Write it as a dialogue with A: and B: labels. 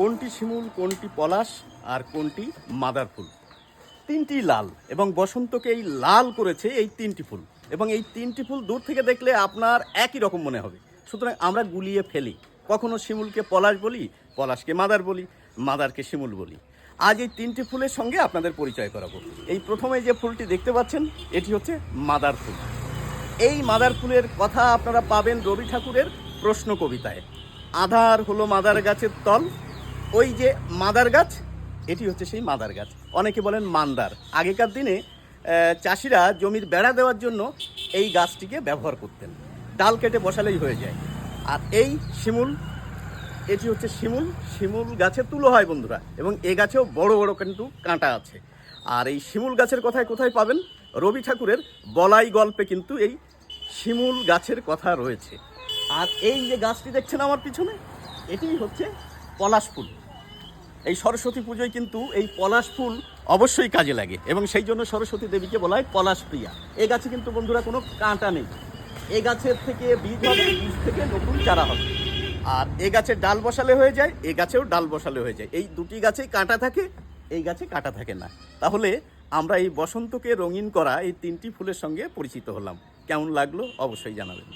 A: কোনটি শিমুল, কোনটি পলাশ আর কোনটি মাদার ফুল তিনটি লাল এবং বসন্তকে এই লাল করেছে এই তিনটি ফুল। এবং এই তিনটি ফুল দূর থেকে দেখলে আপনার একই রকম মনে হবে। সুতরাং আমরা গুলিয়ে ফেলি। কখনো শিমুলকে পলাশ বলি, পলাশকে মাদার বলি, মাদারকে শিমুল বলি। আজ এই তিনটি ফুলের সঙ্গে আপনাদের পরিচয় করাবো। এই প্রথমে যে ফুলটি দেখতে পাচ্ছেন, এটি হচ্ছে মাদার ফুল। এই মাদার ফুলের কথা আপনারা পাবেন রবি ঠাকুরের প্রশ্ন কবিতায়। আধার হলো মাদার গাছের তল ওই যে মাদার গাছ, এটি হচ্ছে সেই মাদার গাছ। অনেকে বলেন মান্দার। আগেকার দিনে চাষিরা জমির বেড়া দেওয়ার জন্য এই গাছটিকে ব্যবহার করতেন। ডাল কেটে বসালেই হয়ে যায়। আর এই শিমুল, এটি হচ্ছে শিমুল। শিমুল গাছে তুলো হয় বন্ধুরা, এবং এ গাছেও বড় বড় কিন্তু কাঁটা আছে। আর এই শিমুল গাছের কথায় কোথায় পাবেন? রবি ঠাকুরের বলাই গল্পে কিন্তু এই শিমুল গাছের কথা রয়েছে। আর এই যে গাছটি দেখছেন আমার পিছনে এটিই হচ্ছে পলাশ ফুল। এই সরস্বতী পুজোয় কিন্তু এই পলাশ ফুল অবশ্যই কাজে লাগে এবং সেই জন্য সরস্বতী দেবীকে বলা হয় পলাশ প্রিয়া। এ গাছে কিন্তু বন্ধুরা কোনো কাঁটা নেই। এ গাছের থেকে বীজ হবে, বীজ থেকে নতুন চারা হবে। আর এ গাছে ডাল বসালে হয়ে যায়, এ গাছেও ডাল বসালে হয়ে যায়। এই দুটি গাছেই কাঁটা থাকে, এই গাছে কাঁটা থাকে না। তাহলে আমরা এই বসন্তকে রঙিন করা এই তিনটি ফুলের সঙ্গে পরিচিত হলাম। কেমন লাগল অবশ্যই জানাবেন।